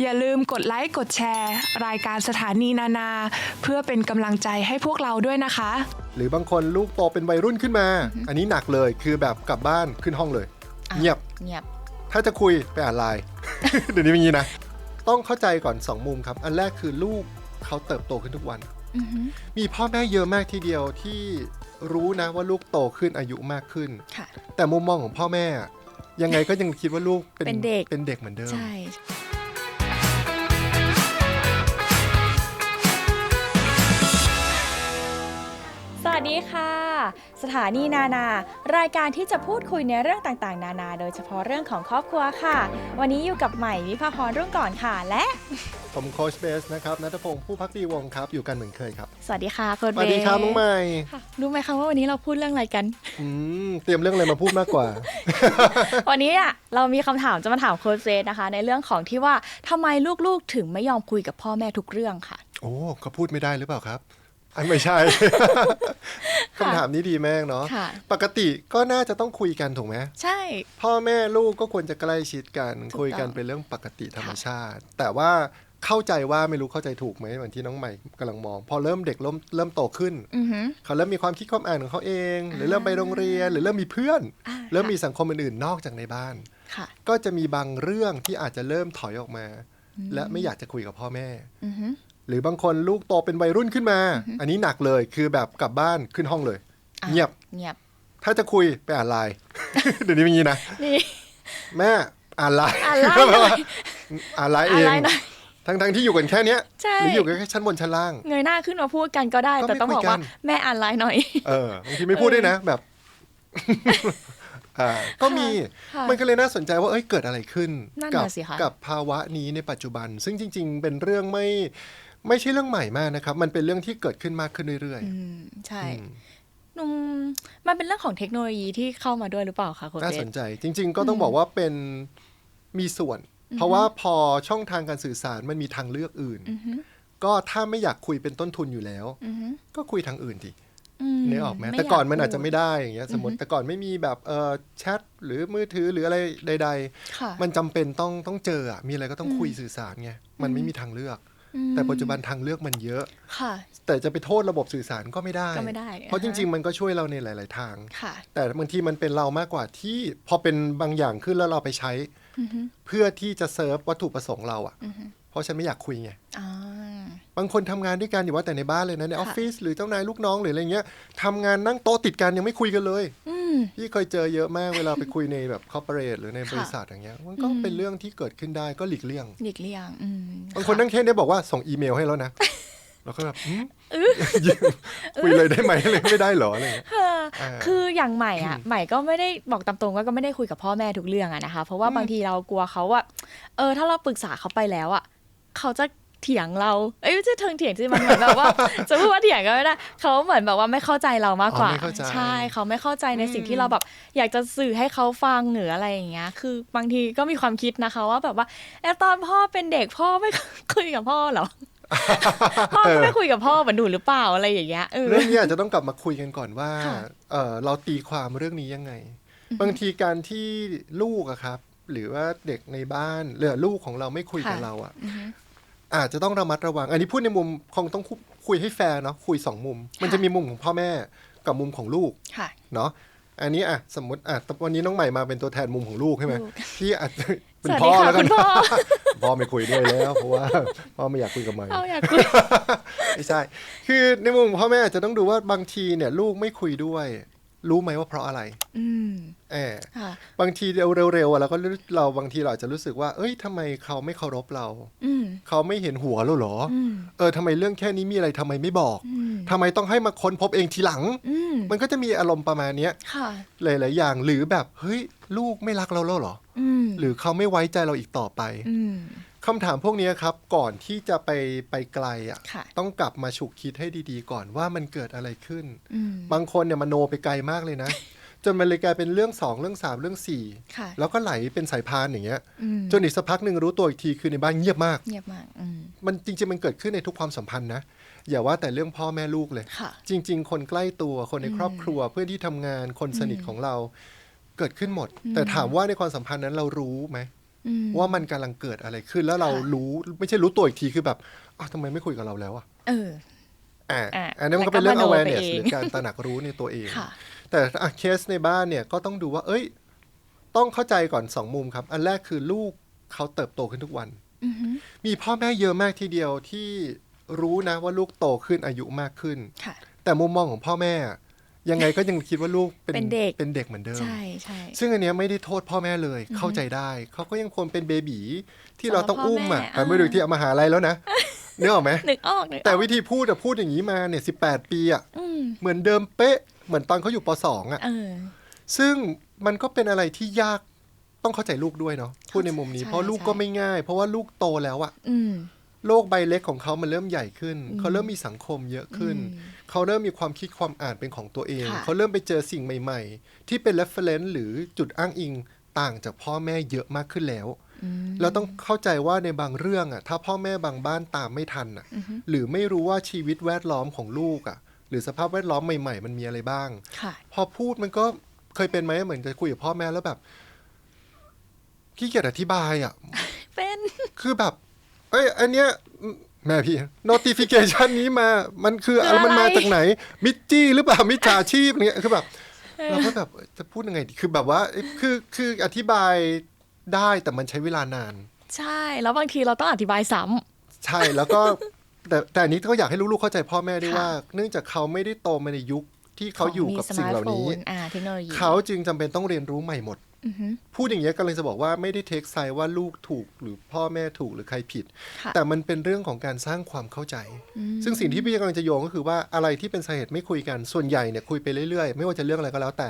อย่าลืมกดไลค์กดแชร์ รายการสถานีนานา เพื่อเป็นกำลังใจให้พวกเราด้วยนะคะ หรือบางคนลูกโตเป็นวัยรุ่นขึ้นมา อันนี้หนักเลยคือแบบกลับบ้านขึ้นห้องเลยอะเงียบเงียบ ถ้าจะคุยไปอ่านไลน์เดี๋ยวนี้เป็นอย่างนี้นะ ต้องเข้าใจก่อน 2 มุมครับ อันแรกคือลูกเขาเติบโตขึ้นทุกวันอือหือมีพ่อแม่เยอะมากทีเดียวที่รู้นะว่าลูกโตขึ้นอายุมากขึ้นค่ะแต่มุมมองของพ่อแม่อะยังไงก็ยังคิดว่าลูกเป็นเป็นเด็กเป็นเด็กเหมือนเดิมใช่ ดีค่ะ สถานีนานา รายการที่จะพูดคุยในเรื่องต่างๆ นานา โดยเฉพาะเรื่องของครอบครัวค่ะ วันนี้อยู่กับใหม่วิภาพรรุ่งก่อนค่ะและ ผมโคชเบสนะครับนัทพงศ์ผู้พักดีวงศ์ครับ อยู่กันเหมือนเคยครับสวัสดีค่ะโค้ชสวัสดีครับน้องใหม่ค่ะรู้ไหมคะว่าวันนี้เราพูดเรื่องอะไรกัน อืมเตรียมเรื่องอะไรมาพูดมากกว่า วันนี้อะเรามีคำถามจะมาถามโค้ชเฟสนะคะ ในเรื่องของที่ว่าทำไมลูกๆถึงไม่ยอมคุยกับพ่อแม่ทุกเรื่องค่ะ โอ้ก็พูดไม่ได้หรือเปล่าครับอัน ไม่ใช่ คำถามนี้ดีมากเนาะค่ะปกติก็น่าจะต้องคุยกันถูกไหมใช่ พ่อแม่ลูกก็ควรจะใกล้ชิดกันถูกต้องคุยกันเป็นเรื่องปกติธรรมชาติ แต่ว่าเข้าใจว่าไม่รู้เข้าใจถูกไหมเหมือนที่น้องใหม่กำลังมอง พอเริ่มเด็กเริ่มเริ่มโตขึ้นอือหือเขาเริ่มมีความคิดความอ่านของเขาเอง หรือเริ่มไปโรงเรียน หรือเริ่มมีเพื่อนอ่าเริ่มมีสังคมอื่นๆนอกจากในบ้านค่ะก็จะมีบางเรื่องที่อาจจะเริ่มถอยออกมา และไม่อยากจะคุยกับพ่อแม่อือ หือหรือบางคนลูกโตเป็นวัยรุ่นขึ้นมา อันนี้หนักเลยคือแบบกลับบ้านขึ้นห้องเลยอะเงียบเงียบ ถ้าจะคุยไปอ่านไลน์เดี๋ยวนี้เป็นอย่างนี้นะนี่แม่อ่านไลน์อ่านไลน์หน่อยอ่านไลน์เออ่านงไลน์หน่อยทั้งทั้งๆที่อยู่กันแค่เนี้ยใช่หรืออยู่กันแค่ชั้นบนชั้นล่าง เงยหน้าขึ้นมาพูดกันก็ได้ก็ไม่แต่ต้องบอกคุยกันว่าแม่อ่านไลน์หน่อย เออบางทีไม่พูดด้วยนะแบบอ่าก็มีค่ะมันก็เลยน่าสนใจว่าเอ้ยเกิดอะไรขึ้นนั่นกัน่ะสิคะกับภาวะนี้ในปัจจุบัน ซึ่งจริง ๆ เป็นเรื่องไม่ ไม่ใช่เรื่องใหม่มากนะครับ มันเป็นเรื่องที่เกิดขึ้นมากขึ้นเรื่อยอืมใช่ๆอืมอืมมันเป็นเรื่องของเทคโนโลยีที่เข้ามาด้วยหรือเปล่าคะโค้ชน่าเบสสนใจจริง ๆ ก็ต้องบอกว่าเป็นมีส่วน เพราะว่าพอช่องทางการสื่อสารมันมีทางเลือกอื่น อือหือก็ถ้าไม่อยากคุยเป็นต้นทุนอยู่แล้ว อือหือก็คุยทางอื่นดิมนึกออกไหมไแต่ก่อนมันยอาจจะไม่ได้อย่างเงี้ยสมมติแต่ก่อนไม่มีแบบเออแชทหรือมือถือหรืออะไรใด ค่ะ ๆ มันจำเป็นต้องต้องเจออะมีอะไรก็ต้องคุยสื่อสารไงมันไม่มีทางเลือก แต่ปัจจุบันทางเลือกมันเยอะ ค่ะ แต่จะไปโทษระบบสื่อสารก็ไม่ได้ ก็ไม่ได้ เพราะจริง ๆ มันก็ช่วยเราในหลาย ๆ ทาง ค่ะ แต่บางทีมันเป็นเรามากกว่าที่พอเป็นบางอย่างขึ้นแล้วเราไปใช้อือหือเพื่อที่จะเซิร์ฟวัตถุประสงค์เราอะอือหือเพ ราะฉันไม่อยากคุยไงอ่าบางคนทำงานด้วยกันอยู่ว่าแต่ในบ้านเลยนะในออฟฟิศหรือเจ้านายลูกน้องหรืออะไรเงี้ยทำงานนั่งโต๊ะติดกันยังไม่คุยกันเลยอืมพี่เคยเจอเยอะมากเวลาไปคุยในแบบคอร์ปอเรทหรือในบริษัทอย่างเงี้ยมันก็อืมเป็นเรื่องที่เกิดขึ้นได้ก็หลีกเลี่ยงหลีกเลี่ยงอืมบางคนนั่งเทศได้บอกว่าส่งอีเมลให้แล้วนะเราก็แบบอืมคุยเลยได้ไหมอะไรไม่ได้เหรออะไรเงี้ยเอออ่าคืออย่างใหม่อะ ใหม่ก็ไม่ได้บอกตามตรงว่าก็ไม่ได้คุยกับพ่อแม่ทุกเรื่องอะนะคะ เพราะว่าบางทีเรากลัวเขาว่า เออ ถ้าเราปรึกษาเขาไปแล้วอะ เขาจะเถียงเรา เอ้ยไม่ใช่เทิงเถียงที่มันเหมือนแบบว่า จะพูดว่าเถียงก็ไม่ได้ เขาเหมือนแบบว่าไม่เข้าใจเรามากกว่าอ๋อไม่เข้าใจใช่เขาไม่เข้าใจในสิ่งอืที่มเราแบบอยากจะสื่อให้เขาฟังหรืออะไรอย่างเงี้ย คือบางทีก็มีความคิดนะคะว่าแบบว่าแอบตอนพ่อเป็นเด็กพ่อไม่คุยกับพ่อเหรอพ่อก็ไม่คุยกับพ่อเหมือนหนูหรือเปล่าอะไรอย่างเงี้ยเออเรื่องนี้อาจจะต้องกลับมาคุยกันก่อนว่าค่ะเออเราตีความเรื่องนี้ยังไง บางทีการที่ลูกอะครับ หรือว่าเด็กในบ้านหรือลูกของเราไม่คุยกับเราอะ อือฮึอาจจะต้องระมัดระวัง อันนี้พูดในมุมคงต้องคุคุยให้แฟร์เนาะคุยสองมุม มันจะมีมุมของพ่อแม่กับมุมของลูกค่ะเนาะอันนี้อะสมมติอะวันนี้น้องใหม่มาเป็นตัวแทนมุมของลูกใช่ไหมลูกพี่อาจจะเป็นสวัสพ่ดีอค่ะแล้วกัคุนณพ่อพ่อไม่คุยด้วยแล้วเพราะว่าพ่อไม่อยากคุยกับใหม่เอาอยากคุยไม่ใช่ คือในมุมของพ่อแม่อาจจะต้องดูว่าบางทีเนี่ย ลูกไม่คุยด้วย รู้ไหมว่าเพราะอะไร อืมแอบค่ะบางทีเร็วๆอะเราก็รู้เราบางทีเราอาจจะรู้สึกว่า เอ้ยทำไมเขาไม่เคารพเราอืมเขาไม่เห็นหัวเราเหรอออืมเออทำไมเรื่องแค่นี้มีอะไรทำไมไม่บอกอืมทำไมต้องให้มาค้นพบเองทีหลังอืมมันก็จะมีอารมณ์ประมาณเนี้ยค่ะหลายๆอย่างหรือแบบเฮ้ย ลูกไม่รักเราแล้วเหรออืมหรือเขาไม่ไว้ใจเราอีกต่อไปอืม คำถามพวกเนี้ยครับ ก่อนที่จะไปไปไกลอะ ค่ะ ต้องกลับมาฉุกคิดให้ดีๆ ก่อนว่ามันเกิดอะไรขึ้น อืมบางคนเนี่ยมโนไปไกลมากเลยนะ จนมันเลยกลายเป็นเรื่องสองเรื่องสามเรื่องสี่ค่ะแล้วก็ไหลเป็นสายพานอย่างเงี้ย อืมจนอีกสักพักหนึ่งรู้ตัวอีกทีคือในบ้านเงียบมาก เงียบมากอืมมันจริงๆมันเกิดขึ้นในทุกความสัมพันธ์นะ อย่าว่าแต่เรื่องพ่อแม่ลูกเลย ค่ะ จริง ๆ คนใกล้ตัวคนในครอบครัวเพื่อนที่ทำงานคนสนิทของเราเกิดขึ้นหมดอืมแต่ถามว่าในความสัมพันธ์นั้นเรารู้ไหมอืม ว่ามันกำลังเกิดอะไรขึ้นแล้วเราค่ะรู้ไม่ใช่รู้ตัวอีกทีคือแบบอ้าวทำไมไม่คุยกับเราแล้วอะเอออ่าอะอันนี้มันก็เป็นเรื่องแล้วก็มโนไป awareness เองหรือการตระหนักรู้ในตัวเองค่ะแต่อะเคสในบ้านเนี่ยก็ต้องดูว่า เอ้ย ต้องเข้าใจก่อนสองมุมครับ อันแรกคือลูกเขาเติบโตขึ้นทุกวันอือฮึมีพ่อแม่เยอะมากทีเดียวที่รู้นะว่าลูกโตขึ้นอายุมากขึ้นค่ะแต่มุมมองของพ่อแม่อะ ยังไงก็ยังคิดว่าลูกเป็นเป็นเด็กเป็นเด็กเหมือนเดิม ใช่ใช่ซึ่งอันเนี้ยไม่ได้โทษพ่อแม่เลยเข้าใจได้ เขาก็ยังควรเป็นเบบีที่เราต้องอุ้มอะสำหรับพ่อแม่แต่ไม่ดูที่เอามาหาอะไรแล้วนะนึกออกไหมนึกออกนึกออกแต่วิธีพูดอะพูดอย่างนี้มาเนี่ยสิปีอะอืมเหมือนเดิมเป๊ะ เหมือนตอนเขาอยู่ปสองอะเออซึ่งมันก็เป็นอะไรที่ยากต้องเข้าใจลูกด้วยเนาะพูดในมุมนี้ใช่เพราะลูกใช่ก็ไม่ง่าย เพราะว่าลูกโตแล้วอะอืม โลกใบเล็กของเขามันเริ่มใหญ่ขึ้น เขาเริ่มมีสังคมเยอะขึ้นอืมเขาเริ่มมีความคิดความอ่านเป็นของตัวเองค่ะเขาเริ่มไปเจอสิ่งใหม่ ๆ ที่เป็น reference หรือจุดอ้างอิงต่างจากพ่อแม่เยอะมากขึ้นแล้วอืมเราต้องเข้าใจว่าในบางเรื่องอะถ้าพ่อแม่บางบ้านตามไม่ทันอะหรือไม่รู้ว่าชีวิตแวดล้อมของลูกอะหรือสภาพแวดล้อมใหม่ ๆ มันมีอะไรบ้างค่ะพอพูดมันก็เคยเป็นไหมเหมือนจะคุยกับพ่อแม่แล้วแบบขี้เกียจอธิบายอะ เป็น คือแบบ เอ้ย อันเนี้ยแม่พี่ notification นี้มา มันคืออะไรมันมาจากไหน มิจจี้หรือเปล่า มิจฉาชีพเนี้ย คือแบบ เราก็แบบจะพูดยังไงดีคือแบบว่าเอ้ยคือ คืออธิบายได้แต่มันใช้เวลานาน ใช่ แล้วบางทีเราต้องอธิบายซ้ำใช่ แล้วก็ แต่ แต่อันนี้ก็อยากให้ลูกๆเข้าใจพ่อแม่ด้วยค่ะว่า เนื่องจากเขาไม่ได้โตมาในยุค ที่เขาอยู่กับมีสิ่งเหล่านี้สมร์ทโฟอ่าเทคโนโลยีเขาจึงจำเป็นต้องเรียนรู้ใหม่หมดอือฮึพูดอย่างเงี้ยกำลังจะบอกว่าไม่ได้เทคไซด์ว่าลูกถูกหรือพ่อแม่ถูกหรือใครผิดค่ะแต่มันเป็นเรื่องของการสร้างความเข้าใจอืมซึ่งสิ่งที่พี่กำลังจะโยงก็คือว่าอะไรที่เป็นสาเหตุไม่คุยกันส่วนใหญ่เนี่ยคุยไปเรื่อยๆ ไม่ว่าจะเรื่องอะไรก็แล้วแต่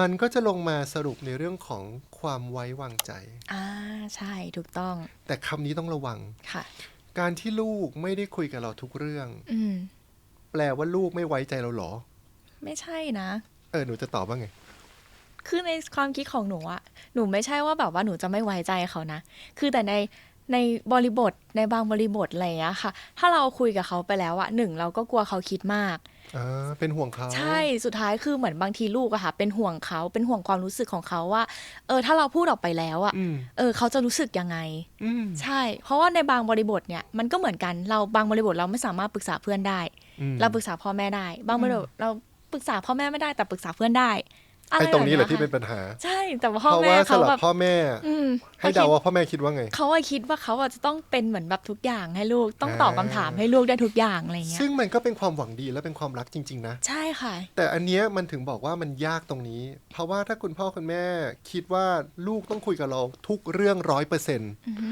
มันก็จะลงมาสรุปในเรื่องของความไว้วางใจอ่าใช่ถูกต้อง แต่คำนี้ต้องระวังค่ะ การที่ลูกไม่ได้คุยกับเราทุกเรื่องอืมแปลว่าลูกไม่ไว้ใจเราเหรอ ไม่ใช่นะ เออหนูจะตอบว่าไง คือในความคิดของหนูอะหนูไม่ใช่ว่าแบบว่าหนูจะไม่ไว้ใจเขานะ คือแต่ในในบริบทในบางบริบทอะไรอย่างเงี้ยค่ะ ถ้าเราคุยกับเขาไปแล้วอะหนึ่งเราก็กลัวเขาคิดมาก อ่า เป็นห่วงเขาใช่สุดท้ายคือเหมือนบางทีลูกอะค่ะ เป็นห่วงเขาเป็นห่วงความรู้สึกของเขาว่า เออ ถ้าเราพูดออกไปแล้วอะอืมเออ เขาจะรู้สึกยังไง อืมใช่ เพราะว่าในบางบริบทเนี่ยมันก็เหมือนกันเราบางบริบทเราไม่สามารถปรึกษาเพื่อนได้ อืม เราปรึกษาพ่อแม่ได้ บางบริบทเรา ปรึกษาพ่อแม่ไม่ได้แต่ปรึกษาเพื่อนได้อะไรไอ้ตรงนี้แหละบบที่ยเป็นปัญหา ใช่แต่ว่าเพพ่อราะแม่ว่าสำเขาหรับแบบพ่อแม่อืมให้เดาว่าพ่อแม่คิดว่าไงเขาอะคิดว่าเขาอะจะต้องเป็นเหมือนแบบทุกอย่างให้ลูกต้องตอบคำถามให้ลูกได้ทุกอย่างอะไรเงี้ยซึ่งมันก็เป็นความหวังดีและเป็นความรักจริง ๆ นะ ใช่ค่ะ แต่อันเนี้ยมันถึงบอกว่ามันยากตรงนี้ เพราะว่าถ้าคุณพ่อคุณแม่คิดว่าลูกต้องคุยกับเราทุกเรื่องร้อยเปอร์เซ็นต์อือฮึ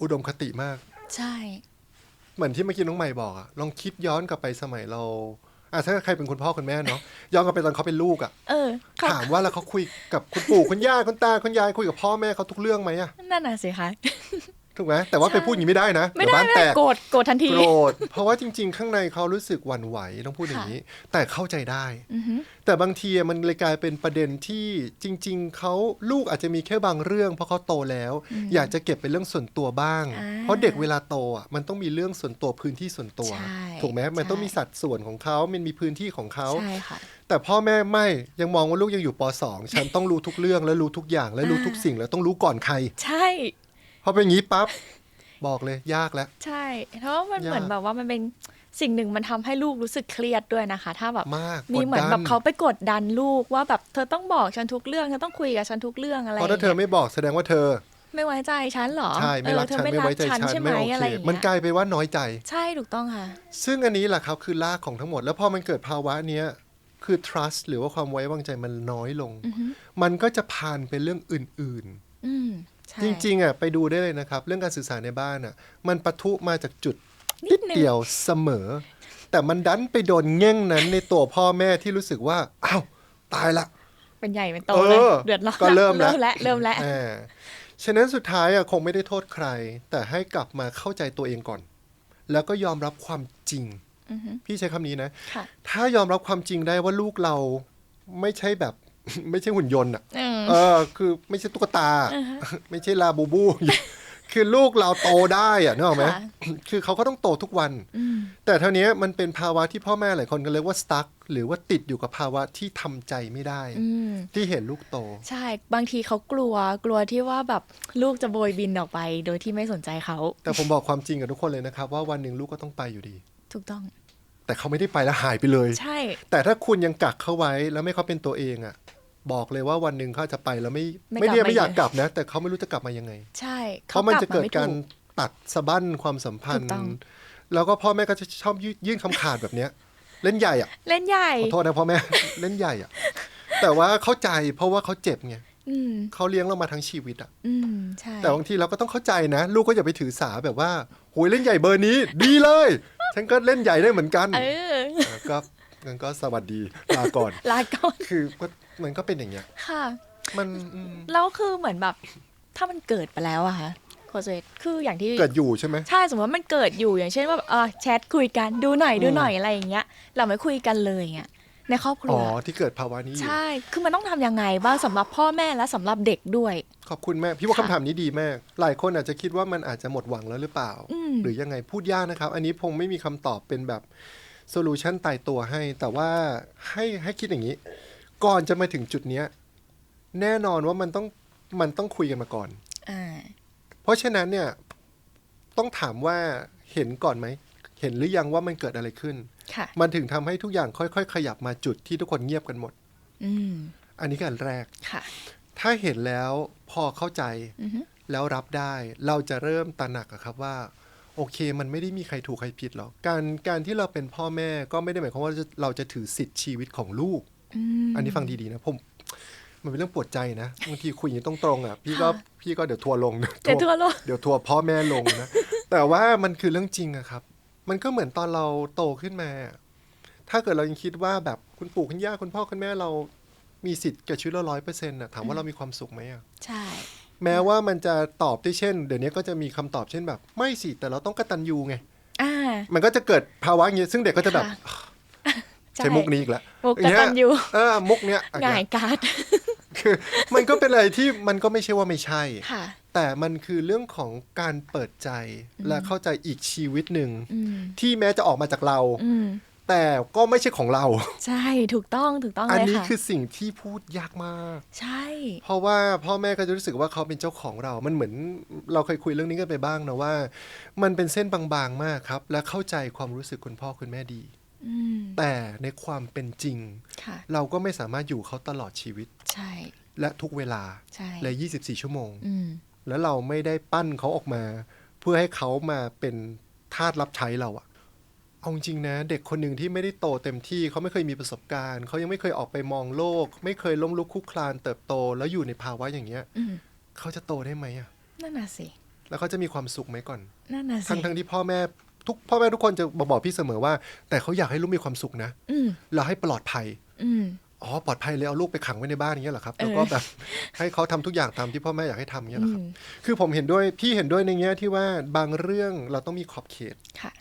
อุดมคติมาก ใช่ เหมือนที่เมื่อกี้น้องใหม่บอกอะลองคิดย้อนกลับไปสมัยเรา อะถ้าใครเป็นคุณพ่อคุณแม่เนาะย้อนกลับไปตอนเขาเป็นลูกอะเออเขาถามว่าแล้วเขาคุยกับคุณปู่คุณย่าคุณตาคุณยายคุยกับพ่อแม่เขาทุกเรื่องไหมอะนั่นน่ะสิคะ ถูกไหมแต่ว่าไปพูดอย่างนี้ไม่ได้นะไม่เดี๋ยวได้บ้านไม่แตได้กโกรธโกรธทันทีโกรธเพราะว่าจริง ๆ ข้างในเขารู้สึกหวั่นไหวต้องพูดอย่างนี้ แต่เข้าใจได้อือฮึแต่บางทีอะมันเลยกลายเป็นประเด็นที่จริง ๆเขาลูกอาจจะมีแค่บางเรื่อง เพราะเขาโตแล้ว อยากจะเก็บเป็นเรื่องส่วนตัวบ้างอ่าเพราะเด็กเวลาโตอะมันต้องมีเรื่องส่วนตัวพื้นที่ส่วนตัวใช่ถูกไหมมันต้องใช่มีสัดส่วนของเขามันมีพื้นที่ของเขาใช่ค่ะแต่พ่อแม่ไม่ยังมองว่าลูกยังอยู่ป .2 ฉันต้องรู้ทุกเรื่องและรู้ทุกอย่างและรู้ทุกสิ่งแล้วต้องรู้ก่อนใคร ใช่ พอเป็นอย่างนี้ปั๊บบอกเลยยากแล้ว ใช่ เพราะว่ามันยากเหมือนแบบว่ามันเป็นสิ่งหนึ่งมันทำให้ลูกรู้สึกเครียดด้วยนะคะ ถ้าแบบมากมีเหมือนกดดัแบบเขาไปกดดันลูกว่าแบบเธอต้องบอกฉันทุกเรื่องเธอต้องคุยกับฉันทุกเรื่องอะไรเพราะถ้าเธอไม่บอกแสดงว่าเธอ ไม่ไว้ใจฉันเหรอใช่ไม่รักเออเธอฉันไม่ไว้ใจฉันใช่ไหมไม่โออะไรเคอย่างมันเงี้ยกลายไปว่าน้อยใจ ใช่ถูกต้องค่ะ ซึ่งอันนี้แหละครับคือรากของทั้งหมด แล้วพอมันเกิดภาวะเนี้ยคือ trust หรือว่าความไว้วางใจมันน้อยลงอือฮึมันก็จะผ่านไปเรื่องอื่นอืมใช่ๆ จริงๆอะไปดูได้เลยนะครับ เรื่องการสื่อสารในบ้านอะ มันปะทุมาจากจุดนินิดดนึงเดียวเสมอ แต่มันดันไปโดนแง่งนั้นในตัวพ่อแม่ที่รู้สึกว่าอ้าวตายละเป็นใหญ่เป็นโตเออเลยเดือดร้อนก็เริ่มแล้วเริ่มแล้วเริ่มแล้วอ่าฉะนั้นสุดท้ายอะคงไม่ได้โทษใคร แต่ให้กลับมาเข้าใจตัวเองก่อน แล้วก็ยอมรับความจริงอือฮึพี่ใช้คำนี้นะค่ะถ้ายอมรับความจริงได้ว่าลูกเราไม่ใช่แบบ ไม่ใช่หุ่นยนต์อะอืมเออ คือไม่ใช่ตุ๊กตา ไม่ใช่ลาบูบู คือลูกเราโตได้อะนึกออกไหมค่ะคือเขาก็ต้องโตทุกวันอืมแต่เท่านี้มันเป็นภาวะที่พ่อแม่หลายคนก็เรียกว่า stuck หรือว่าติดอยู่กับภาวะที่ทำใจไม่ได้อืมที่เห็นลูกโต ใช่ บางทีเขากลัวกลัวที่ว่าแบบลูกจะโบยบินออกไป โดยที่ไม่สนใจเขา แต่ผมบอกความจริงกับทุกคนเลยนะครับ ว่าวันหนึ่งลูกก็ต้องไปอยู่ดี ถูกต้องแต่เขาไม่ได้ไปแล้วหายไปเลย ใช่ แต่ถ้าคุณยังกักเขาไว้แล้วไม่เขาเป็นตัวเองอะ บอกเลยว่าวันหนึ่งเขาจะไปแล้วไม่ไม่ไม่ได้กลับมาไม่อยากอีกกลับนะ แต่เขาไม่รู้จะกลับมายังไง ใช่เพราะมันจะลัเกิบดไม่การถูตัดสะบั้นความสัมพันถูธ์กต้องแล้วก็พ่อแม่ก็จะชอบยื่นยื่นคำขาดแบบเนี้ย เล่นใหญ่อะเล่นใหญ่ขอโทษนะพ่อแม่เล่นใหญ่อะแต่ว่าเข้าใจเพราะว่าเขาเจ็บไงอืมเขาเลี้ยงเรามาทั้งชีวิตอะอืมใช่แต่บางทีเราก็ต้องเข้าใจนะ ลูกก็อย่าไปถือสาแบบว่าโหยเล่นใหญ่เบอร์นี้ ดีเลย ฉันก็เล่นใหญ่ได้เหมือนกันเออเออก็ งั้นก็สวัสดีลาก่อน ลาก่อนคือก็มันก็เป็นอย่างเงี้ย ค่ะ มันอืมแล้วคือเหมือนแบบ ถ้ามันเกิดไปแล้วอะค่ะโคเซตคืออย่างที่ เกิดอยู่ใช่ไหม ใช่สมมติว่ามันเกิดอยู่อย่างเช่นว่าแบบเออแชทคุยกันดูหน่อยดูหน่อยอะไรอย่างเงี้ยเราไม่คุยกันเลยอย่างเงี้ยในครอบครัอ๋ว อ ที่เกิดภาวะนี้อยู่ ใช่ คือมันต้องทำยังไงบ้างสำหรับพ่อแม่และสำหรัะเด็กด้วย ขอบคุณแม่ พี่ว่าค่ะคำถามนี้ดีมาก หลายคนอาจจะคิดว่ามันอาจจะหมดหวังแล้วหรือเปล่า อืม หรือยังไงพูดยากนะครับ อันนี้คงไม่มีคำตอบเป็นแบบ โซลูชันตายตัวให้ แต่ว่าให้ให้คิดอย่างนี้ ก่อนจะมาถึงจุดเนี้ย แน่นอนว่ามันต้องมันต้องคุยกันมาก่อนอ่าเพราะฉะนั้นเนี่ย ต้องถามว่าเห็นก่อนไหม เห็นหรือยังว่ามันเกิดอะไรขึ้นค่ะมันถึงทำให้ทุกอย่างค่อย ๆ ขยับมาจุดที่ทุกคนเงียบกันหมดอืมอันนี้คืออันแรกค่ะถ้าเห็นแล้วพอเข้าใจอือฮึแล้วรับได้ เราจะเริ่มตระหนักอะครับว่า โอเค มันไม่ได้มีใครถูกใครผิดหรอกการการที่เราเป็นพ่อแม่ก็ไม่ได้หมายความว่าจะเราจะถือสิทธิ์ชีวิตของลูกอืมอันนี้ฟังดีๆนะผมมันเป็นเรื่องปวดใจนะบางทีคุยอย่างนี้ตรงๆอะพี่ก็ค่ะพี่ก็เดี๋ยวทัวร์ลงเดี๋ยวทั่วโลกเดี๋ยวทัวร์พ่อแม่ลงนะแต่ว่ามันคือเรื่องจริงอะครับ มันก็เหมือนตอนเราโตขึ้นมา ถ้าเกิดเรายังคิดว่าแบบคุณปู่คุณย่าคุณพ่อคุณแม่เรามีสิทธิ์กับชีวิตเราร้อยเปอร์เซ็นต์อะถามว่าเรามีความสุขไหมอะใช่ แม้ว่ามันจะตอบได้เช่น เดี๋ยวนี้ก็จะมีคำตอบเช่นแบบ ไม่สิ แต่เราต้องกตัญญูไง อ่ามันก็จะเกิดภาวะอย่างเงี้ยซึ่งเด็กก็จะแบบค่ะใช้มุกนี้อีกแล้วมุกกตัญญูเออมุกเนี้ยง่ายการ์ดคือมันก็เป็นอะไรที่มันก็ไม่ใช่ว่าไม่ใช่ ค่ะ แต่มันคือเรื่องของการเปิดใจและเข้าใจอีกชีวิตหนึ่งอืมที่แม้จะออกมาจากเรา อืม แต่ก็ไม่ใช่ของเรา ใช่ถูกต้องถูกต้องอันเลยนี้ค่ะคือสิ่งที่พูดยากมาก ใช่ เพราะว่าพ่อแม่ก็จะรู้สึกว่าเขาเป็นเจ้าของเรา มันเหมือนเราเคยคุยเรื่องนี้กันไปบ้างนะว่า มันเป็นเส้นบางๆมากครับ และเข้าใจความรู้สึกคุณพ่อคุณแม่ดี อืมแต่ในความเป็นจริง ค่ะ เราก็ไม่สามารถอยู่เขาตลอดชีวิต ใช่ และทุกเวลาใช่ และ 24 ชั่วโมง อืม แล้วเราไม่ได้ปั้นเขาออกมา เพื่อให้เขามาเป็นทาสรับใช้เราอะ เอาจริงๆนะเด็กคนหนึ่งที่ไม่ได้โตเต็มที่เขาไม่เคยมีประสบการณ์เขายังไม่เคยออกไปมองโลก ไม่เคยล้มลุกคลุกคลานเติบโตแล้วอยู่ในภาวะอย่างเงี้ยอืมเขาจะโตได้ไหมอะนั่นน่ะสิ แล้วเขาจะมีความสุขไหมก่อน นั่นน่ะสิทั้งทั้งๆที่พ่อแม่ทุกพ่อแม่ทุกคนจะบอกบอกพี่เสมอว่า แต่เขาอยากให้ลูกมีความสุขนะอืมแล้วให้ปลอดภัยอืม อ๋อปลอดภัยเลยเอาลูกไปขังไว้ในบ้านอย่างเงี้ยเหรอครับเออแล้วก็แบบให้เขาทำทุกอย่างตามที่พ่อแม่อยากให้ทำอย่างเงี้ยเหรอครับ อืมคือผมเห็นด้วยพี่เห็นด้วยในแง่ที่ว่าบางเรื่องเราต้องมีขอบเขต ค่ะ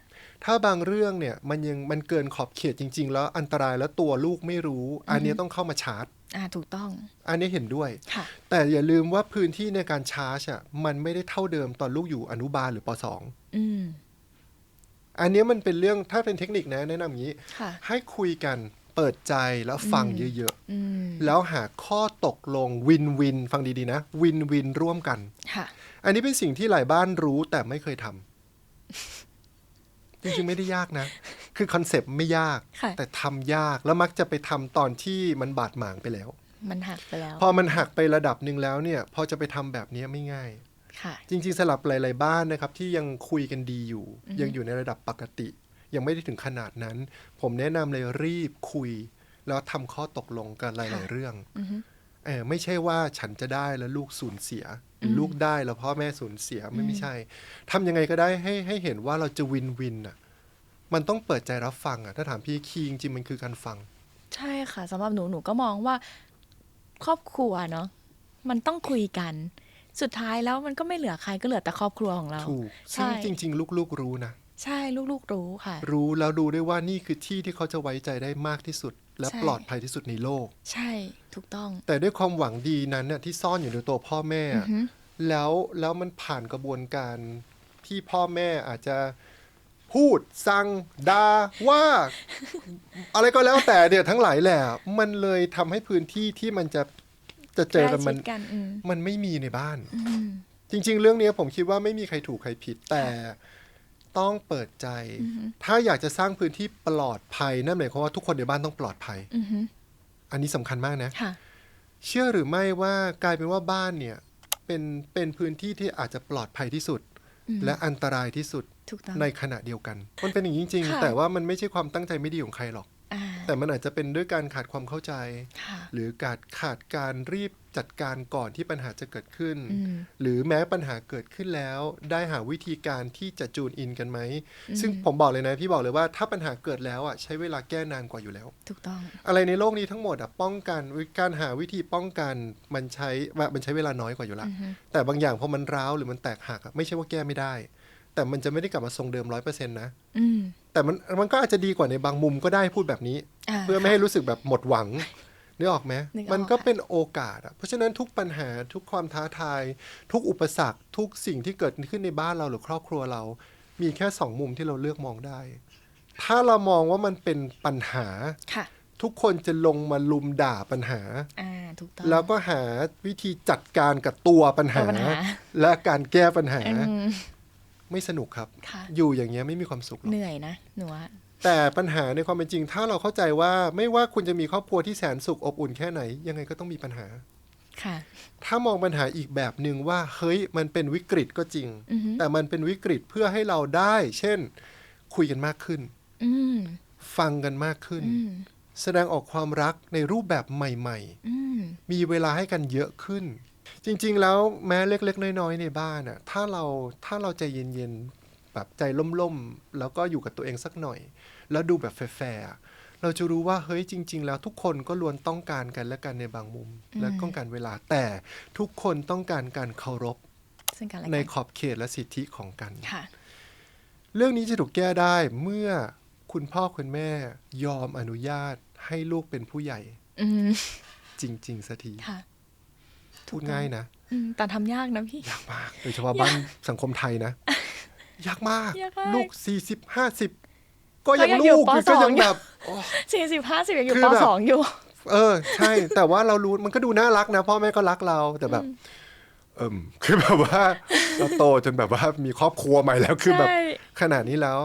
ถ้าบางเรื่องเนี่ยมันยังมันเกินขอบเขตจริง ๆ แล้วอันตรายแล้วตัวลูกไม่รู้ อันเนี้ยต้องเข้ามาชาร์จอ่าถูกต้อง อันนี้เห็นด้วยค่ะแต่อย่าลืมว่าพื้นที่ในการชาร์จอะมันไม่ได้เท่าเดิมตอนลูกอยู่อนุบาลหรือปสองอืมอันเนี้ยมันเป็นเรื่องถ้าเป็นเทคนิคนะแนะนำอย่างนี้ค่ะให้คุยกันเปิดใจแล้วฟังอืมเยอะอืมๆแล้วหาข้อตกลงวินวินฟังดีๆนะ วินวินร่วมกันค่ะอันนี้เป็นสิ่งที่หลายบ้านรู้แต่ไม่เคยทำ จริงๆไม่ได้ยากนะ คือคอนเซปต์ไม่ยากค่ะแต่ทำยากแล้วมักจะไปทำตอนที่มันบาดหมางไปแล้ว มันหักไปแล้ว พอมันหักไประดับหนึ่งแล้วเนี่ย พอจะไปทำแบบนี้ไม่ง่ายค่ะจริงๆสลับหลายๆบ้านนะครับ ที่ยังคุยกันดีอยู่ ยังอยู่ในระดับปกติ ยังไม่ได้ถึงขนาดนั้น ผมแนะนำเลยรีบคุย แล้วทำข้อตกลงกันหลายๆค่ะเรื่องอือฮึเออไม่ใช่ว่าฉันจะได้แล้วลูกสูญเสียหรือม ลูกได้แล้วพ่อแม่สูญเสียไม่อืมไม่ใช่ทำยังไงก็ได้ให้ให้เห็นว่าเราจะวินวินอะ มันต้องเปิดใจรับฟังอะถ้าถามพี่คีจริงๆมันคือการฟัง ใช่ค่ะสำหรับหนูหนูก็มองว่าครอบครัวเนาะมันต้องคุยกัน สุดท้ายแล้วมันก็ไม่เหลือใครก็เหลือแต่ครอบครัวของเราถูกใช่ซึ่งจริง ๆ ลูกๆรู้นะใช่ลูกๆรู้ค่ะ รู้แล้วดูด้วยว่านี่คือที่ที่เขาจะไว้ใจได้มากที่สุด และใช่ปลอดภัยที่สุดในโลก ใช่ถูกต้อง แต่ด้วยความหวังดีนั้นน่ะที่ซ่อนอยู่ในตัวพ่อแม่อือฮึแล้วแล้วมันผ่านกระบวนการที่พ่อแม่อาจจะพูดสั่งดาว่า อะไรก็แล้วแต่เนี่ยทั้งหลายแหละ มันเลยทำให้พื้นที่ที่มันจะจะเจอกันมันใกล้ชิดกันอืมมันไม่มีในบ้านอืมจริง ๆ เรื่องนี้ผมคิดว่าไม่มีใครถูกใครผิดแต่ ต้องเปิดใจ ถ้าอยากจะสร้างพื้นที่ปลอดภัยนั่นหมายความว่าทุกคนในบ้านต้องปลอดภัยอือฮึอันนี้สำคัญมากนะค่ะเชื่อหรือไม่ว่ากลายเป็นว่าบ้านเนี่ย เป็นเป็นพื้นที่ที่อาจจะปลอดภัยที่สุดอืมและอันตรายที่สุดถูกต้องในขณะเดียวกัน มันเป็นอย่างนี้จริงค่ะๆแต่ว่ามันไม่ใช่ความตั้งใจไม่ดีของใครหรอกอ่า แต่มันอาจจะเป็นด้วยการขาดความเข้าใจค่ะหรือการขาดการรีบจัดการก่อนที่ปัญหาจะเกิดขึ้นอืมหรือแม้ปัญหาเกิดขึ้นแล้ว ได้หาวิธีการที่จะจูนอินกันไหมอืมซึ่งผมบอกเลยนะพี่บอกเลยว่าถ้าปัญหาเกิดแล้วอะใช้เวลาแก้นานกว่าอยู่แล้ว ถูกต้อง อะไรในโลกนี้ทั้งหมดอะป้องกันการหาวิธีป้องกันมันใช้ว่ามันใช้เวลาน้อยกว่าอยู่ละอือฮึแต่บางอย่างพอมันร้าวหรือมันแตกหักอะไม่ใช่ว่าแก้ไม่ได้ แต่มันจะไม่ได้กลับมาทรงเดิมร้อยเปอร์เซ็นต์นะอืมแต่มันมันก็อาจจะดีกว่าในบางมุมก็ได้พูดแบบนี้าเพื่อไม่ให้รู้สึกแบบหมดหวังนึกออกไหมนึกออกมันก็ค่ะเป็นโอกาสอะเพราะฉะนั้นทุกปัญหาทุกความท้าทาย ทุกอุปสรรค ทุกสิ่งที่เกิดขึ้นในบ้านเราหรือครอบครัวเรา มีแค่สองมุมที่เราเลือกมองได้ ถ้าเรามองว่ามันเป็นปัญหาค่ะทุกคนจะลงมาลุมด่าปัญหาอ่าถูกต้องแล้วก็หาวิธีจัดการกับตัวปัญหาตัวปัญหาและการแก้ปัญหาอืม ไม่สนุกครับ ค่ะอยู่อย่างเงี้ยไม่มีความสุขหรอก เหนื่อยนะหนูว่าแต่ปัญหาในความเป็นจริง ถ้าเราเข้าใจว่าไม่ว่าคุณจะมีครอบครัวที่แสนสุขอบอุ่นแค่ไหน ยังไงก็ต้องมีปัญหา ค่ะ ถ้ามองปัญหาอีกแบบหนึ่งว่า เฮ้ยมันเป็นวิกฤตก็จริง อือฮึแต่มันเป็นวิกฤตเพื่อให้เราได้ เช่น คุยกันมากขึ้น อืมฟังกันมากขึ้น อืมแสดงออกความรักในรูปแบบใหม่ อืมๆ มีเวลาให้กันเยอะขึ้น จริง ๆ แล้วแม้เล็ก ๆ น้อยๆในบ้านอะถ้าเราถ้าเราใจเย็นๆแบบใจล่มๆ แล้วก็อยู่กับตัวเองสักหน่อย แล้วดูแบบแฟร์ๆอะเราจะรู้ว่าเฮ้ยจริง ๆ แล้วทุกคนก็ล้วนต้องการกันและกันในบางมุมอืมและต้องการเวลาแต่ทุกคนต้องการการเคารพซึ่งกันและในกันขอบเขตและสิทธิของกันค่ะเรื่องนี้จะถูกแก้ได้เมื่อคุณพ่อคุณแม่ยอมอนุญาตให้ลูกเป็นผู้ใหญ่อืมจริง ๆสักทีค่ะ พูดง่ายนะอืมแต่ทำยากนะพี่ ยากมากโดยเฉพาะบ้านสังคมไทยนะ ยากมากยากมากลูกสี่สิบห้าสิบก็ยังก็ยังอยู่ลูกปอยู่ก็ยังสองอยู่แบบโอ้สี่สิบห้าสิบยังอยู่คือปแบบสองอยู่ เออ ใช่ แต่ว่าเรารู้มันก็ดูน่ารักนะ พ่อแม่ก็รักเราแต่แบบ เอิมคือแบบว่าเราโตจนแบบว่ามีครอบครัวใหม่แล้วคือแบบใช่ขนาดนี้แล้ว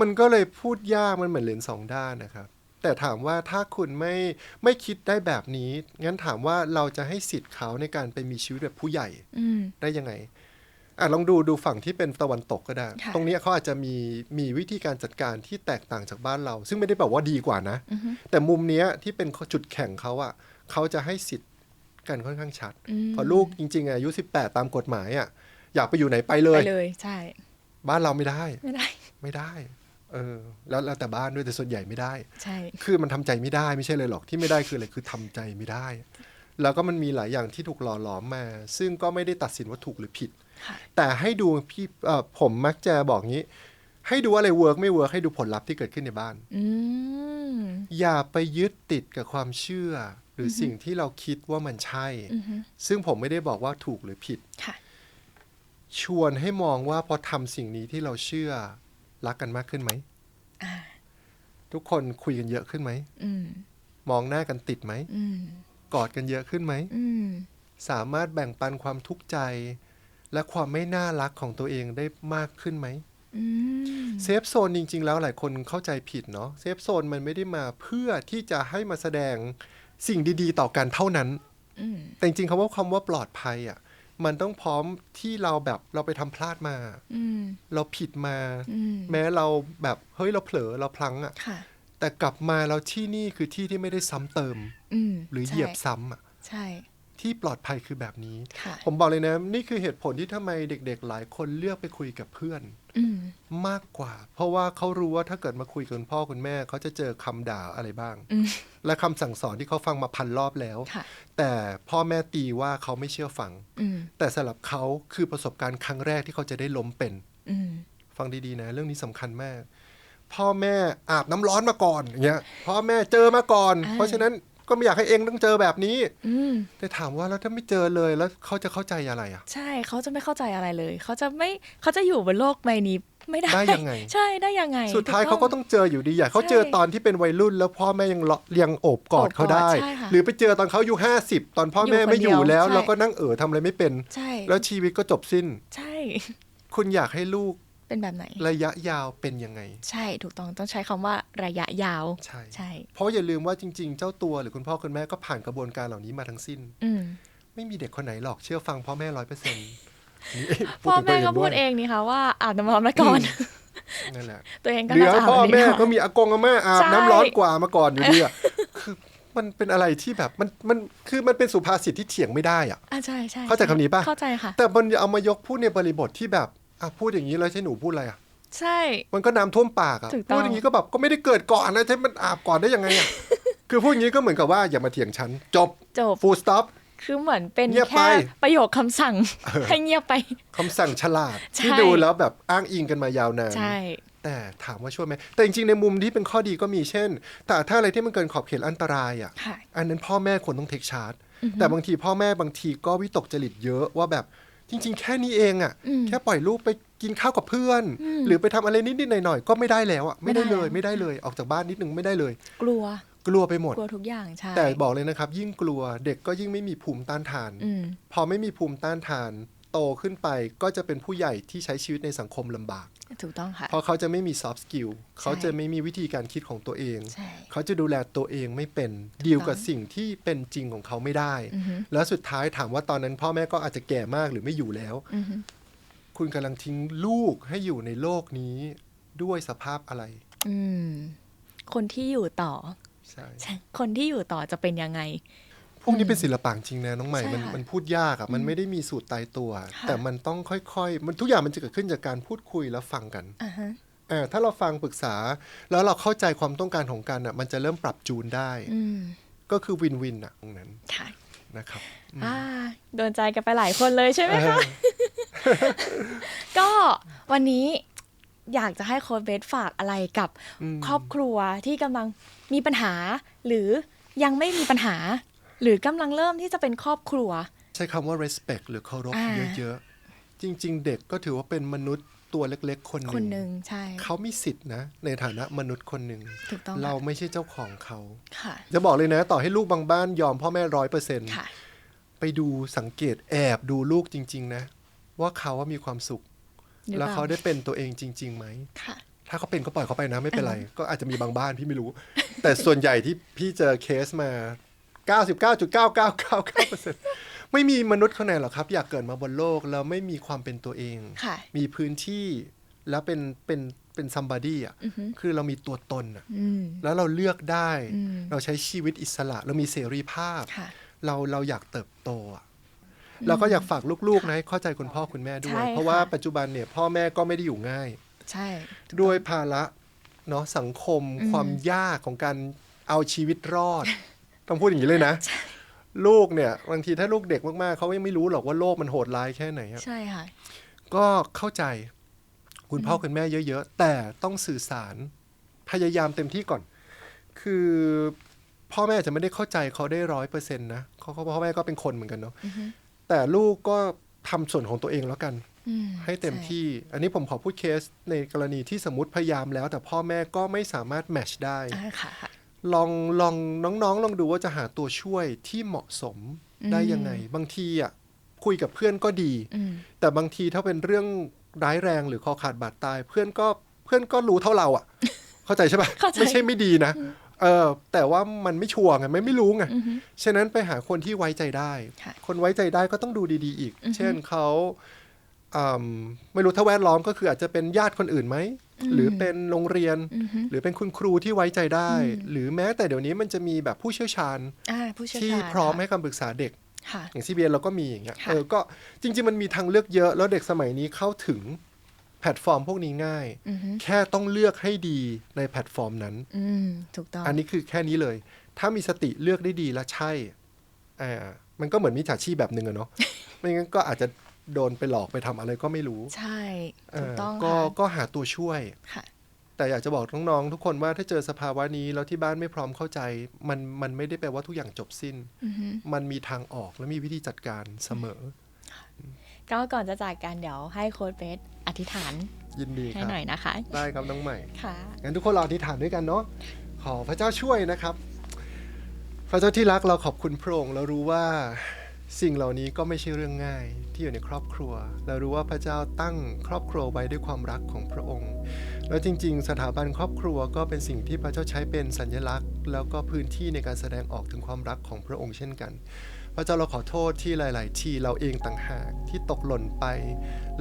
มันก็เลยพูดยากมันเหมือนเหรียญสองด้านนะครับ แต่ถามว่าถ้าคุณไม่ไม่คิดได้แบบนี้ งั้นถามว่าเราจะให้สิทธิ์เขาในการไปมีชีวิตแบบผู้ใหญ่อืมได้ยังไงอะลองดูดูฝั่งที่เป็นตะวันตกก็ได้ค่ะตรงเนี้ยเขาอาจจะมีมีวิธีการจัดการที่แตกต่างจากบ้านเรา ซึ่งไม่ได้แปลว่าดีกว่านะอือฮึแต่มุมเนี้ยที่เป็นจุดแข่งเขาอะเขาจะให้สิทธิ์กันค่อนข้างชัดอืมพอลูกจริงๆอะอายุ 18 ตามกฎหมายอะอยากไปอยู่ไหนไปเลไปยเลยใช่ บ้านเราไม่ได้ ไม่ได้ไม่ได้ เออแล้วแล้วแต่บ้านด้วยแต่ส่วนใหญ่ไม่ได้ ใช่ คือมันทำใจไม่ได้ไม่ใช่เลยหรอกที่ไม่ได้คืออะไรคือทำใจไม่ได้ แล้วก็มันมีหลายอย่างที่ถูกหล่อหลอมมา ซึ่งก็ไม่ได้ตัดสินว่าถูกหรือผิดค่ะแต่ให้ดูพี่เอ่อผมมักจะบอกงี้ ให้ดูอะไรเวิร์กไม่เวิร์กให้ดูผลลัพธ์ที่เกิดขึ้นในบ้านอืมอย่าไปยึดติดกับความเชื่อ หรืออสิ่งที่เราคิดว่ามันใช่อือฮึซึ่งผมไม่ได้บอกว่าถูกหรือผิดค่ะชวนให้มองว่าพอทำสิ่งนี้ที่เราเชื่อ รักกันมากขึ้นไหมอ่าทุกคนคุยกันเยอะขึ้นไหมอืมมองหน้ากันติดไหมอืมกอดกันเยอะขึ้นไหมอืมสามารถแบ่งปันความทุกข์ใจ และความไม่น่ารักของตัวเองได้มากขึ้นไหมอืมเซฟโซนจริง ๆ แล้วหลายคนเข้าใจผิดเนาะเซฟโซนมันไม่ได้มาเพื่อที่จะให้มาแสดงสิ่งดี ๆ ต่อกันเท่านั้นอืมแต่จริงๆคำว่าคำว่าปลอดภัยอะ มันต้องพร้อมที่เราแบบเราไปทำพลาดมาอืมเราผิดมาอืมแม้เราแบบเฮ้ยเราเผลอเราพลั้งอะค่ะ แต่กลับมาแล้วที่นี่คือที่ที่ไม่ได้ซ้ำเติมอืมหรือใช่เหยียบซ้ำอะใช่ ที่ปลอดภัยคือแบบนี้ค่ะผมบอกเลยนะ นี่คือเหตุผลที่ทำไมเด็ก ๆ หลายคนเลือกไปคุยกับเพื่อนอืมมากกว่า เพราะว่าเขารู้ว่าถ้าเกิดมาคุยกับคุณพ่อคุณแม่เขาจะเจอคำด่าอะไรบ้างอืมและคำสั่งสอนที่เขาฟังมาพันรอบแล้วค่ะแต่พ่อแม่ตีว่าเขาไม่เชื่อฟังอืมแต่สำหรับเขาคือประสบการณ์ครั้งแรกที่เขาจะได้ล้มเป็นอืมฟังดีๆนะ เรื่องนี้สำคัญมาก พ่อแม่อาบน้ำร้อนมาก่อนอย่างเงี้ยพ่อแม่เจอมาก่อนอ่าเพราะฉะนั้น ก็ไม่อยากให้เองต้องเจอแบบนี้อืมแต่ถามว่าแล้วถ้าไม่เจอเลยแล้วเขาจะเข้าใจอะไรอะ ใช่เขาจะไม่เข้าใจอะไรเลย เขาจะไม่เขาจะอยู่บนโลกใบนี้ไม่ได้ได้ยังไง ใช่ได้ยังไง สุดท้ายถูเขาก็ต้องเจออยู่ดีอยากเขาใช่เจอตอนที่เป็นวัยรุ่น แล้วพ่อแม่ยังเลาะยังโอบกอดเขาได้โอบกอดใช่ค่ะหรือไปเจอตอนเขาอายุห้าสิบตอนพ่อแม่อยู่คนไม่อยู่เดียวแล้วใช่เราก็นั่งเออทำอะไรไม่เป็นใช่แล้วชีวิตก็จบสิ้น ใช่ คุณอยากให้ลูก เป็นแบบไหน ระยะยาวเป็นยังไง ใช่ถูกต้องต้องใช้คำว่าระยะยาวใช่ใช่เพราะอย่าลืมว่าจริง ๆ เจ้าตัวหรือคุณพ่อคุณแม่ก็ผ่านกระบวนการเหล่านี้มาทั้งสิ้น อืมไม่มีเด็กคนไหนหรอกเชื่อฟังพ่อแม่ร้อยเปอร์เซ็นต์พ่อแม่ก็พูดเองนี่ค่ะว่าอาบน้ำร้อนมาก่อนนั่นแหละตัวเองก็เดี๋ยวน่าจะอาบพ่อแบบนี้แม่ค่ะก็มีอากงอาม่าอาบใช่น้ำร้อนกว่ามาก่อนอยู่ดีอะคือมันเป็นอะไรที่แบบมันมันคือมันเป็นสุภาษิตที่เถียงไม่ได้อะอะใช่ใช่เข้าใจคำนี้ปะเข้าใจค่ะ แต่มันเอามายกพูดในบริบทที่แบบ อะพูดอย่างนี้แล้วใช่หนูพูดอะไรอะ ใช่ มันก็น้ำท่วมปากอะถูกต้อง พูดอย่างนี้ก็แบบก็ไม่ได้เกิดก่อนนะใช่มันอาบก่อนได้ยังไงอะ คือพูดอย่างนี้ก็เหมือนกับว่าอย่ามาเถียงฉัน จบ จบ full stop คือเหมือนเป็นเงียบไป แค่ประโยคคำสั่งให้เงียบไป คำสั่งฉลาด ใช่ ที่ดูแล้วแบบอ้างอิงกันมายาวนาน ใช่ แต่ถามว่าช่วยไหม แต่จริงๆ ในมุมที่เป็นข้อดีก็มีเช่น แต่ถ้าอะไรที่มันเกินขอบเขตอันตรายอะ ค่ะ อันนั้นพ่อแม่ควรต้องเทคชาร์จ แต่บางทีพ่อแม่บางทีก็วิตกจริตเยอะว่าแบบ จริง ๆ แค่นี้เองอะอืมแค่ปล่อยลูกไปกินข้าวกับเพื่อนอืมหรือไปทำอะไรนิดๆหน่อยๆก็ไม่ได้แล้วอะไม่ได้เลยไม่ได้แล้วไม่ได้เลย ออกจากบ้านนิดนึงไม่ได้เลย กลัวกลัวไปหมด กลัวทุกอย่างใช่ แต่บอกเลยนะครับ ยิ่งกลัวเด็กก็ยิ่งไม่มีภูมิต้านทานอืมพอไม่มีภูมิต้านทาน โตขึ้นไปก็จะเป็นผู้ใหญ่ที่ใช้ชีวิตในสังคมลำบาก ถูกต้องค่ะ เพราะเขาจะไม่มี soft skill เขาจะไม่มีวิธีการคิดของตัวเองใช่เขาจะดูแลตัวเองไม่เป็นดีลกับสิ่งที่เป็นจริงของเขาไม่ได้อือฮึแล้วสุดท้ายถามว่าตอนนั้นพ่อแม่ก็อาจจะแก่มากหรือไม่อยู่แล้วอือฮึคุณกำลังทิ้งลูกให้อยู่ในโลกนี้ด้วยสภาพอะไรอืมคนที่อยู่ต่อใช่ใช่คนที่อยู่ต่อจะเป็นยังไง พวกนี้เป็นศิลปะจริงนะน้องใหม่ใช่มันค่ะมันพูดยากอะมันไม่ได้มีสูตรตายตัว ค่ะ แต่มันต้องค่อยๆ มันทุกอย่างมันจะเกิดขึ้นจากการพูดคุยแล้วฟังกันอ่าฮะ เออถ้าเราฟังปรึกษา แล้วเราเข้าใจความต้องการของกันอะมันจะเริ่มปรับจูนได้ อืม ก็คือวินวินอะตรงนั้นค่ะ นะครับ อ่าโดนใจกันไปหลายคนเลยใช่ไหมเอคะอก็วันนี้อยากจะให้โค้ชเบสฝากอะไรกับอืม ครอบครัวที่กำลังมีปัญหา หรือยังไม่มีปัญหา หรือกำลังเริ่มที่จะเป็นครอบครัว ใช้คำว่า respect หรือเคารพอ่า เยอะๆ จริง ๆ เด็กก็ถือว่าเป็นมนุษย์ตัวเล็ก ๆ คนหคนนึ่งหนึ่งใช่ เขามีสิทธินะ ในฐานะมนุษย์คนหนึ่งถูกต้องเราค่ะไม่ใช่เจ้าของเขา ค่ะ จะบอกเลยนะ ต่อให้ลูกบางบ้านยอมพ่อแม่ร้อยเปอร์เซ็นต์ค่ะ ไปดูสังเกตแอบดูลูกจริง ๆ นะ ว่าเขาว่ามีความสุข หรือแล้วเปล่าเขาได้เป็นตัวเองจริงๆไหม ค่ะ ถ้าเขาเป็นก็ปล่อยเขาไปนะไม่เป็นไร ก็อาจจะมีบางบ้านพี่ไม่รู้ แต่ส่วนใหญ่ที่พี่เจอเคสมา 99.9999%ไม่มีมนุษย์คนไหนหรอกครับ อยากเกิดมาบนโลกแล้วไม่มีความเป็นตัวเอง ค่ะ มีพื้นที่แล้วเป็นเป็นเป็นซัมบ o ดี้อะอือฮึคือเรามีตัวตนอะ อืม แล้วเราเลือกได้ อืม เราใช้ชีวิตอิสระ เรามีเสรีภาพ ค่ะ เราเราอยากเติบโตอะเราก็อยากฝากลูกๆนะให้เข้าใจคุณพ่อคุณแม่ด้วใช่ยค่ะเพราะว่าปัจจุบันเนี่ยพ่อแม่ก็ไม่ได้อยู่ง่าย ใช่ ด้วยภาระเนาะสังคมอืมความยากของการเอาชีวิตรอด ต้องพูดอย่างนี้เลยนะ ลูกเนี่ยบางทีถ้าลูกเด็กมากๆเขายังไม่รู้หรอกว่าโลกมันโหดร้ายแค่ไหนอะใช่ค่ะ ก็เข้าใจ คุณพ่อคุณแม่เยอะๆ แต่ต้องสื่อสารพยายามเต็มที่ก่อน คือพ่อแม่อาจจะไม่ได้เข้าใจเขาได้ร้อยเปอร์เซ็นต์นะเขาเขาพ่อแม่ก็เป็นคนเหมือนกันเนาะอือฮึแต่ลูกก็ทำส่วนของตัวเองแล้วกันอืมให้เต็มใช่ที่ อันนี้ผมขอพูดเคสในกรณีที่สมมติพยายามแล้ว แต่พ่อแม่ก็ไม่สามารถแมทช์ได้อ่าค่ะค่ะ ลองลองน้องๆ ลองดูว่าจะหาตัวช่วยที่เหมาะสมได้ยังไง บางทีอะคุยกับเพื่อนก็ดีอืมแต่บางทีถ้าเป็นเรื่องร้ายแรงหรือคอขาดบาดตาย เพื่อนก็เพื่อนก็รู้เท่าเราอะ เข้าใจใช่ปะเข้าใจไม่ใช่ไม่ดีนะเออแต่ว่ามันไม่ชัวร์ไงไม่ไม่รู้ไงอือฮึฉะนั้นไปหาคนที่ไว้ใจได้ค่ะคนไว้ใจได้ก็ต้องดูดี ๆ อีกอือฮึเช่นเขาอืมไม่รู้ถ้าแวดล้อมก็คืออาจจะเป็นญาติคนอื่นไหม หรือเป็นโรงเรียนอือฮึหรือเป็นคุณครูที่ไว้ใจได้อืมหรือแม้แต่เดี๋ยวนี้มันจะมีแบบผู้เชี่ยวชาญอ่าผู้เชี่ยวที่ชาญพร้อมค่ะให้คำปรึกษาเด็กค่ะอย่าง CBN เราก็มีอย่างเงี้ยค่ะเออก็จริง ๆ มันมีทางเลือกเยอะ แล้วเด็กสมัยนี้เข้าถึงแพลตฟอร์มพวกนี้ง่ายอือฮึแค่ต้องเลือกให้ดีในแพลตฟอร์มนั้นอืมถูกต้อง อันนี้คือแค่นี้เลย ถ้ามีสติเลือกได้ดีและใช่อ่ามันก็เหมือนมิจฉาชีพแบบหนึ่งอะเนาะไม่งั้นก็อาจจะ โดนไปหลอกไปทำอะไรก็ไม่รู้ใช่เอถูกอต้องก็ค่ะก็หาตัวช่วย ค่ะ แต่อยากจะบอกน้องๆทุกคนว่าถ้าเจอสภาวะนี้แล้วที่บ้านไม่พร้อมเข้าใจ มันมันไม่ได้แปลว่าทุกอย่างจบสิ้นมันมีทางออกและมีวิธีจัดการเสมอ ก็ก่อนจะจากกันเดี๋ยวให้โค้ดเบสอธิษฐานยินดีให้ครับ หน่อยนะคะ ได้ครับน้องใหม่ ค่ะ งั้นทุกคนเราอธิษฐานด้วยกันเนาะ ขอพระเจ้าช่วยนะครับ พระเจ้าที่รักเราขอบคุณพระองค์เรารู้ว่า สิ่งเหล่านี้ก็ไม่ใช่เรื่องง่ายที่อยู่ในครอบครัว เรารู้ว่าพระเจ้าตั้งครอบครัวไว้ด้วยความรักของพระองค์ แล้วจริง ๆ สถาบันครอบครัวก็เป็นสิ่งที่พระเจ้าใช้เป็นสัญลักษณ์ แล้วก็พื้นที่ในการแสดงออกถึงความรักของพระองค์เช่นกัน พระเจ้าเราขอโทษที่หลาย ๆ ที่เราเองต่างหากที่ตกหล่นไป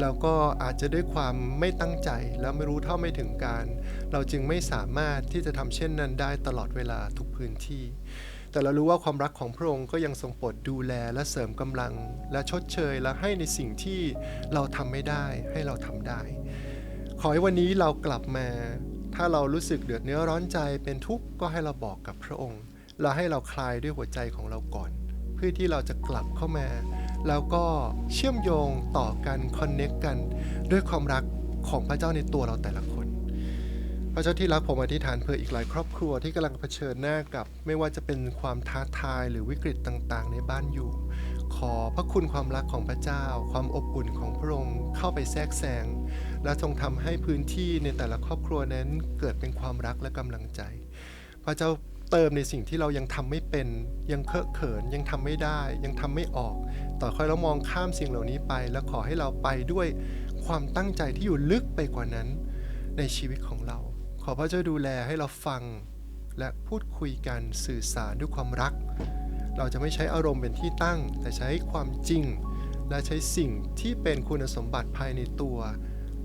แล้วก็อาจจะด้วยความไม่ตั้งใจแล้วไม่รู้เท่าไม่ถึงการ เราจึงไม่สามารถที่จะทำเช่นนั้นได้ตลอดเวลาทุกพื้นที่ แต่เรารู้ว่าความรักของพระองค์ก็ยังทรงโปรดดูแลและเสริมกำลัง และชดเชยและให้ในสิ่งที่เราทำไม่ได้ให้เราทำได้ ขอให้วันนี้เรากลับมา ถ้าเรารู้สึกเดือดเนื้อร้อนใจเป็นทุกข์ก็ให้เราบอกกับพระองค์แล้วให้เราคลายด้วยหัวใจของเราก่อน เพื่อที่เราจะกลับเข้ามา แล้วก็เชื่อมโยงต่อกันคอนเน็กกันด้วยความรักของพระเจ้าในตัวเราแต่ละคน พระเจ้าที่รักผมอธิษฐานเพื่ออีกหลายครอบครัวที่กำลังเผชิญหน้ากับ ไม่ว่าจะเป็นความท้าทายหรือวิกฤตต่างๆ ในบ้านอยู่ ขอพระคุณความรักของพระเจ้า ความอบอุ่นของพระองค์เข้าไปแทรกแซงและทรงทำให้พื้นที่ในแต่ละครอบครัวนั้นเกิดเป็นความรักและกำลังใจ พระเจ้าเติมในสิ่งที่เรายังทำไม่เป็น ยังเคอะเขินยังทำไม่ได้ ยังทำไม่ออก ต่อค่อยเรามองข้ามสิ่งเหล่านี้ไป และขอให้เราไปด้วยความตั้งใจที่อยู่ลึกไปกว่านั้นในชีวิตของเรา ขอพระเจ้าดูแลให้เราฟัง และพูดคุยกันสื่อสารด้วยความรัก เราจะไม่ใช้อารมณ์เป็นที่ตั้ง แต่ใช้ความจริง และใช้สิ่งที่เป็นคุณสมบัติภายในตัว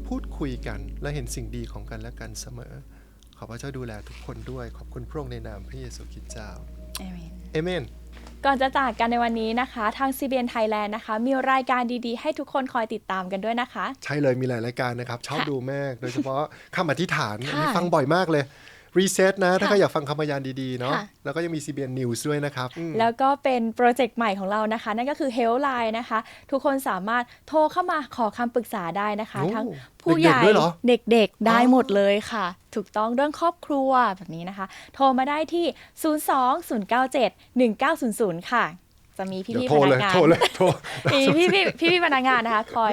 พูดคุยกันและเห็นสิ่งดีของกันและกันเสมอ ขอพระเจ้าดูแลทุกคนด้วย ขอบคุณพระองค์ในนามพระเยซูคริสต์เจ้าเอเมนเอเมน ก่อนจะจากกันในวันนี้นะคะ ทาง CBN Thailand นะคะ มีรายการดีๆ ให้ทุกคนคอยติดตามกันด้วยนะคะ ใช่เลยมีหลายรายการนะครับชอบค่ะดูมาก โดยเฉพาะคำอธิษฐานค่ะอันนี้ฟังบ่อยมากเลย รีเซ็ตนะ ถ้าค่ะใครอยากฟังคำพยานดีๆเนาะค่ะ แล้วก็ยังมี CBN News ด้วยนะครับอืม แล้วก็เป็นโปรเจกต์ใหม่ของเรานะคะ นั่นก็คือ Healthline นะคะ ทุกคนสามารถโทรเข้ามาขอคำปรึกษาได้นะคะ โอ้ทั้งผู้ใหญ่เด็กๆด้วยเหรอ เด็กๆได้อ๋อหมดเลยค่ะ ถูกต้องเรื่องครอบครัวแบบนี้นะคะ โทรมาได้ที่ 02-097-1900 ค่ะ จะมีเดี๋ยวพี่ๆโทพรนัเลกยงาน โทรเลยโทร มีพี่พี่พี่พี่ๆพนักงานนะคะ คอย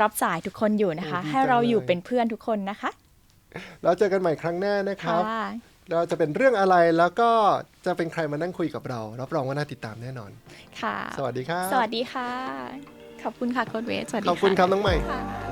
รับสายทุกคนอยู่นะคะ โอ้ดีให้เราอยู่จังเลยเป็นเพื่อนทุกคนนะคะ แล้วเจอกันใหม่ครั้งหน้านะครับค่ะเราจะเป็นเรื่องอะไรแล้วก็จะเป็นใครมานั่งคุยกับเรา รับรองว่าน่าติดตามแน่นอน ค่ะ สวัสดีครับ สวัสดีค่ะ ขอบคุณค่ะโค้ดเวสสวัสดีขอบคุณะครับน้องใหม่ ค่ะ